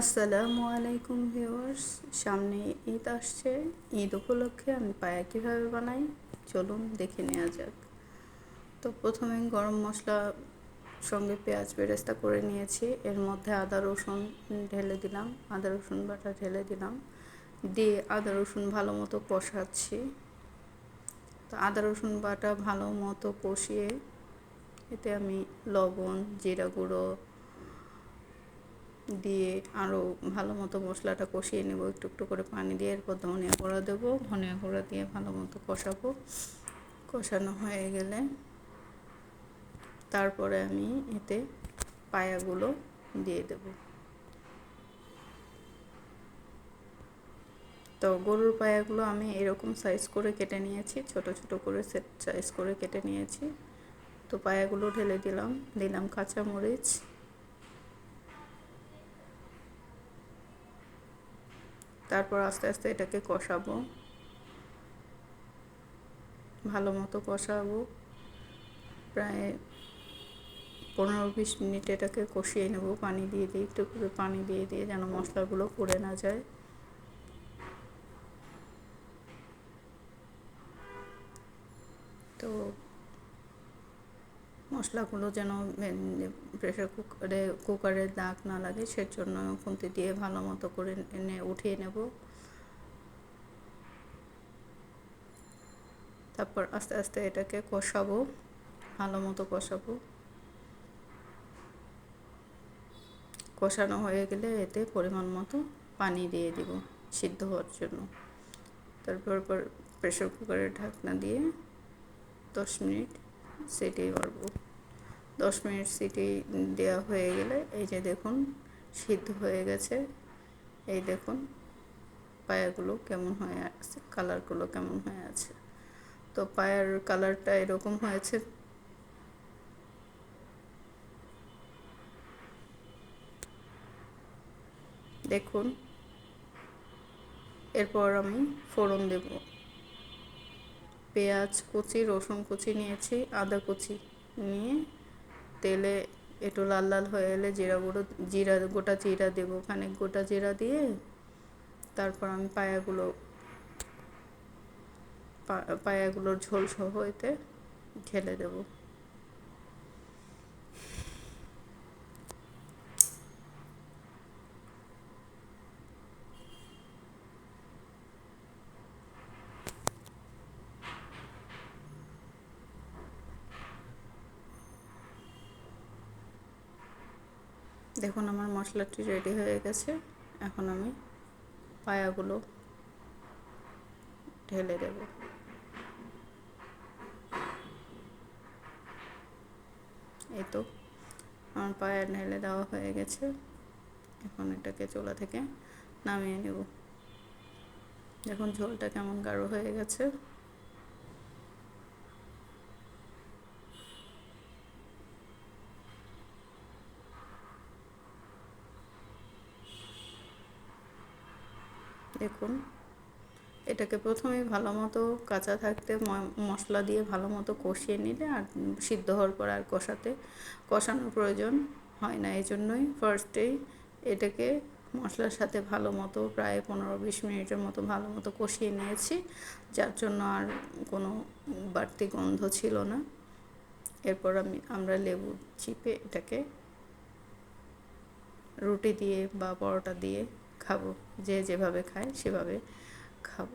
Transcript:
আসসালামু আলাইকুম ভিউয়ার্স, সামনে ঈদ আসছে। ঈদ উপলক্ষে আমি পায়া কীভাবে বানাই? চলুন দেখে নেওয়া যাক। তো প্রথমে গরম মশলা সঙ্গে পেঁয়াজ বেরেস্তা করে নিয়েছি। এর মধ্যে আদা, রসুন ঢেলে দিলাম। আদা, রসুন বাটা ঢেলে দিলাম। দিয়ে আদা, রসুন ভালো মতো কষাচ্ছি। তো আদা, রসুন বাটা ভালো মতো কষিয়ে এতে আমি লবণ, জিরা গুঁড়ো দিয়ে আরও ভালো মতো মশলাটা কষিয়ে নেব। একটু একটু করে পানি দিয়ে এরপর ধনিয়া গুঁড়া দেবো। ধনিয়া গুঁড়া দিয়ে ভালো মতো কষাবো। কষানো হয়ে গেলে তারপরে আমি এতে পায়াগুলো দিয়ে দেব। তো গরুর পায়াগুলো আমি এরকম সাইজ করে কেটে নিয়েছি, ছোট ছোট করে সেট সাইজ করে কেটে নিয়েছি। তো পায়াগুলো ঢেলে দিলাম। দিলাম কাঁচামরিচ। তারপর আস্তে আস্তে এটাকে কষাবো। ভালো মতো কষাবো। প্রায় পনেরো বিশ মিনিট এটাকে কষিয়ে নেব, পানি দিয়ে দিয়ে, একটু করে পানি দিয়ে দিয়ে যেন মশলাগুলো পড়ে না যায়। তো মশলাগুলো যেন প্রেশার কুকারে কুকারের দাগ না লাগে, সেজন্য খুন্তি দিয়ে ভালো মতো করে এনে উঠিয়ে নেব। তারপর আস্তে আস্তে এটাকে কষাবো, ভালো মতো কষাবো। কষানো হয়ে গেলে এতে পরিমাণ মতো পানি দিয়ে দিব সিদ্ধ হওয়ার জন্য। তারপর প্রেশার কুকারের ঢাকনা দিয়ে দশ মিনিট সিটি মারব দশ মিনিট সিটি দেওয়া হয়ে গেলে এই যে দেখুন, সিদ্ধ হয়ে গেছে। এই দেখুন, পায়াগুলো কেমন হয়ে আছে, কালারগুলো কেমন হয়ে আছে। তো পায়ার কালারটা এরকম হয়েছে। দেখুন, এরপর আমি ফোড়ন দেব। পেঁয়াজ কুচি, রসুন কুচি নিয়েছি, আদা কুচি নিয়ে তেলে একটু লাল লাল হয়ে এলে জিরা গুঁড়ো, জিরা, গোটা জিরা দেবো, খানিক গোটা জিরা দিয়ে তারপর আমি পায়াগুলো পায়াগুলোর ঝোল সহ এতে ঢেলে দেবো। দেখুন আমার মশলাটি রেডি হয়ে গেছে। এখন আমি পায়াগুলো ঢেলে দেব। এই তো, আমার পায়া ঢেলে দেওয়া হয়ে গেছে। এখন এটাকে চোলা থেকে নামিয়ে নেব। দেখুন ঝোলটা কেমন গাঢ় হয়ে গেছে। দেখুন, এটাকে প্রথমে ভালো মতো কাঁচা থাকতে মশলা দিয়ে ভালো মতো কষিয়ে নিলে আর সিদ্ধ হওয়ার পর আর কষাতে কষানোর প্রয়োজন হয় না। এই জন্যই ফার্স্টেই এটাকে মশলার সাথে ভালো মতো প্রায় পনেরো বিশ মিনিটের মতো ভালো মতো কষিয়ে নিয়েছি, যার জন্য আর কোনো বাড়তি গন্ধ ছিল না। এরপর আমি, আমরা লেবু চিপে এটাকে রুটি দিয়ে বা পরোটা দিয়ে খাব। যে যেভাবে খায় সেভাবে খাব।